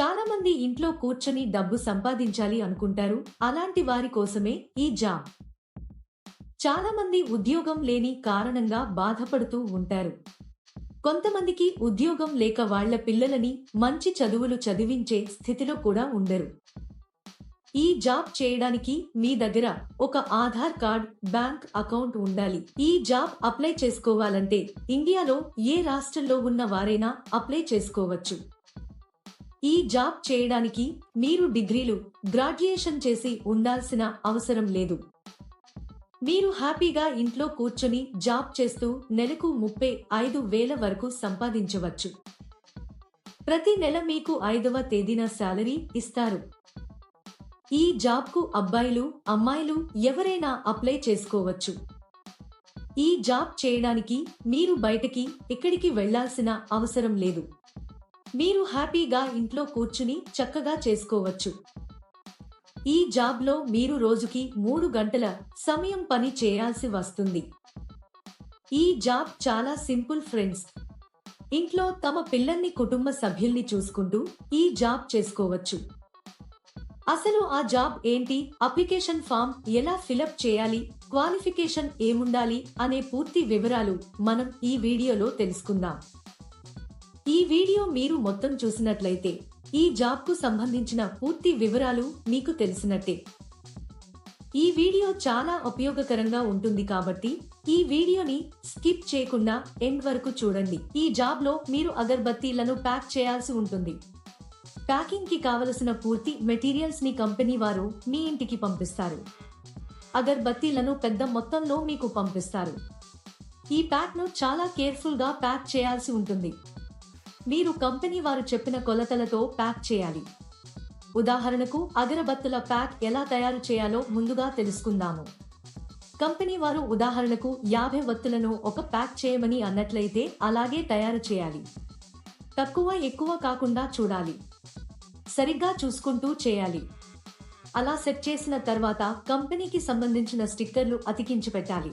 చాలా మంది ఇంట్లో కూర్చొని డబ్బు సంపాదించాలి అనుకుంటారు. అలాంటి వారి కోసమే ఈ జాబ్. చాలా మంది ఉద్యోగం లేని కారణంగా బాధపడుతూ ఉంటారు. కొంతమందికి ఉద్యోగం లేక వాళ్ళ పిల్లలని మంచి చదువులు చదివించే స్థితిలో కూడా ఉండరు. ఈ జాబ్ చేయడానికి మీ దగ్గర ఒక ఆధార్ కార్డ్ బ్యాంక్ అకౌంట్ ఉండాలి. ఈ జాబ్ అప్లై చేసుకోవాలంటే ఇండియాలో ఏ రాష్ట్రంలో ఉన్న వారైనా అప్లై చేసుకోవచ్చు. ఈ జాబ్ చేయడానికి మీరు డిగ్రీలు గ్రాడ్యుయేషన్ చేసి ఉండాల్సిన అవసరం లేదు. మీరు హ్యాపీగా ఇంట్లో కూర్చొని జాబ్ చేస్తూ నెలకు ముప్పై ఐదు వేల వరకు సంపాదించవచ్చు. ప్రతి నెల మీకు ఐదవ తేదీన శాలరీ ఇస్తారు. ఈ జాబ్కు అబ్బాయిలు అమ్మాయిలు ఎవరైనా అప్లై చేసుకోవచ్చు. ఈ జాబ్ చేయడానికి మీరు బయటకి ఎక్కడికి వెళ్ళాల్సిన అవసరం లేదు. మీరు హ్యాపీగా ఇంట్లో కూర్చుని చక్కగా చేసుకోవచ్చు. ఈ జాబ్లో మీరు రోజుకి మూడు గంటల సమయం పని చేయాల్సి వస్తుంది. ఈ జాబ్ చాలా సింపుల్ ఫ్రెండ్స్. ఇంట్లో తమ పిల్లల్ని కుటుంబ సభ్యుల్ని చూసుకుంటూ ఈ జాబ్ చేసుకోవచ్చు. అసలు ఆ జాబ్ ఏంటి? అప్లికేషన్ ఫామ్ ఎలా ఫిలప్ చేయాలి? క్వాలిఫికేషన్ ఏముండాలి? అనే పూర్తి వివరాలు మనం ఈ వీడియోలో తెలుసుకుందాం. ఈ వీడియో మీరు మొత్తం చూసినట్లయితే ఈ జాబ్కు సంబంధించిన పూర్తి వివరాలు మీకు తెలిసినట్టే. ఈ వీడియో చాలా ఉపయోగకరంగా ఉంటుంది కాబట్టి ఈ వీడియోని స్కిప్ చేయకుండా ఎండ్ వరకు చూడండి. ఈ జాబ్లో మీరు అగర్బత్తీలను ప్యాక్ చేయాల్సి ఉంటుంది. ప్యాకింగ్కి కావలసిన పూర్తి మెటీరియల్స్ని కంపెనీ వారు మీ ఇంటికి పంపిస్తారు. అగర్బత్తీలను పెద్ద మొత్తంలో మీకు పంపిస్తారు. ఈ ప్యాక్ను చాలా కేర్ఫుల్గా ప్యాక్ చేయాల్సి ఉంటుంది. మీరు కంపెనీ వారు చెప్పిన కొలతలతో ప్యాక్ చేయాలి. ఉదాహరణకు అగరబత్తుల ప్యాక్ ఎలా తయారు చేయాలో ముందుగా తెలుసుకుందాము. కంపెనీ వారు ఉదాహరణకు యాభై వత్తులను ఒక ప్యాక్ చేయమని అన్నట్లయితే అలాగే తయారు చేయాలి. తక్కువ ఎక్కువ కాకుండా చూడాలి. సరిగ్గా చూసుకుంటూ చేయాలి. అలా సెట్ చేసిన తర్వాత కంపెనీకి సంబంధించిన స్టిక్కర్లు అతికించి పెట్టాలి.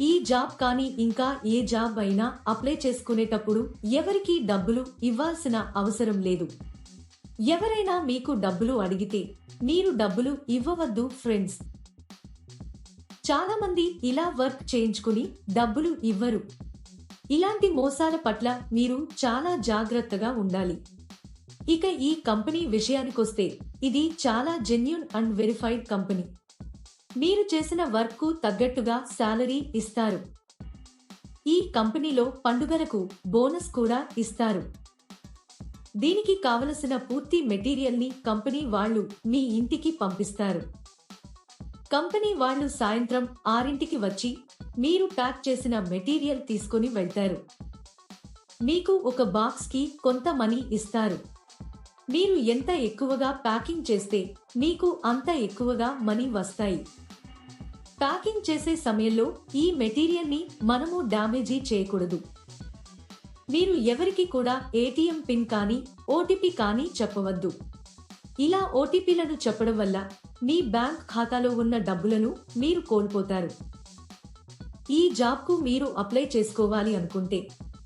ఈ జాబ్ కానీ ఇంకా ఏ జాబ్ అయినా అప్లై చేసుకునేటప్పుడు ఎవరికీ డబ్బులు ఇవ్వాల్సిన అవసరం లేదు. ఎవరైనా మీకు డబ్బులు అడిగితే మీరు డబ్బులు ఇవ్వవద్దు ఫ్రెండ్స్ చాలా మంది ఇలా వర్క్ చేయించుకుని డబ్బులు ఇవ్వరు. ఇలాంటి మోసాల పట్ల మీరు చాలా జాగ్రత్తగా ఉండాలి. ఇక ఈ కంపెనీ విషయానికొస్తే ఇది చాలా జెన్యున్ అండ్ వెరిఫైడ్ కంపెనీ మీరు చేసిన వర్క్ తగ్గట్టుగా శాలరీ ఇస్తారు. ఈ కంపెనీలో పండుగలకు బోనస్ కూడా ఇస్తారు. దీనికి కావలసిన పూర్తి మెటీరియల్ని కంపెనీ వాళ్ళు మీ ఇంటికి పంపిస్తారు. కంపెనీ వాళ్ళు సాయంత్రం ఆరింటికి వచ్చి మీరు ప్యాక్ చేసిన మెటీరియల్ తీసుకుని వెళ్తారు. మీకు ఒక బాక్స్కి కొంత మనీ ఇస్తారు. మీరు ఎంత ఎక్కువగా ప్యాకింగ్ చేస్తే మీకు అంత ఎక్కువగా మనీ వస్తాయి. ప్యాకింగ్ చేసే సమయంలో ఈ మెటీరియల్ని మనము డ్యామేజీ చేయకూడదు. మీరు ఎవరికి కూడా ఏటీఎం పిన్ కానీ ఓటీపీ కానీ చెప్పవద్దు. ఇలా ఓటీపీలను చెప్పడం వల్ల మీ బ్యాంక్ ఖాతాలో ఉన్న డబ్బులను మీరు కోల్పోతారు. ఈ జాబ్కు మీరు అప్లై చేసుకోవాలి అనుకుంటే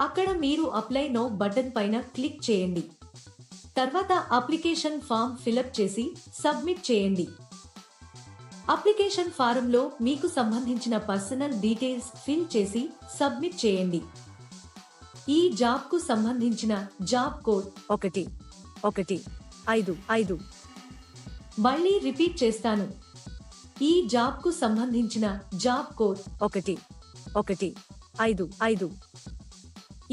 అక్కడ మీరు అప్లై నో బటన్ పైన క్లిక్ చేయండి. తర్వాత అప్లికేషన్ ఫామ్ ఫిలప్ చేసి సబ్మిట్ చేయండి. అప్లికేషన్ ఫారంలో మీకు సంబంధించిన పర్సనల్ డీటెయిల్స్ ఫిల్ చేసి సబ్మిట్ చేయండి. ఈ జాబ్కు సంబంధించిన జాబ్ కోడ్ ఒకటి ఒకటి ఐదు ఐదు. మళ్ళీ రిపీట్ చేస్తాను. ఈ జాబ్కు సంబంధించిన జాబ్ కోడ్ ఒకటి ఒకటి ఐదు ఐదు.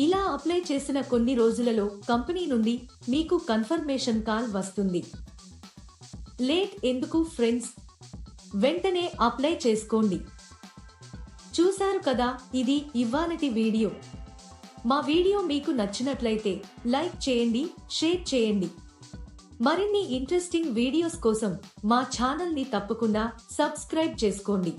ఇలా అప్లై చేసిన కొన్ని రోజులలో కంపెనీ నుండి మీకు కన్ఫర్మేషన్ కాల్ వస్తుంది. లేట్ ఎందుకు ఫ్రెండ్స్? వెంటనే అప్లై చేసుకోండి. చూశారు కదా ఇది ఇవ్వాలటి వీడియో. మా వీడియో మీకు నచ్చినట్లయితే లైక్ చేయండి షేర్ చేయండి. మరిన్ని ఇంట్రెస్టింగ్ వీడియోస్ కోసం మా ఛానల్ని తప్పకుండా సబ్స్క్రైబ్ చేసుకోండి.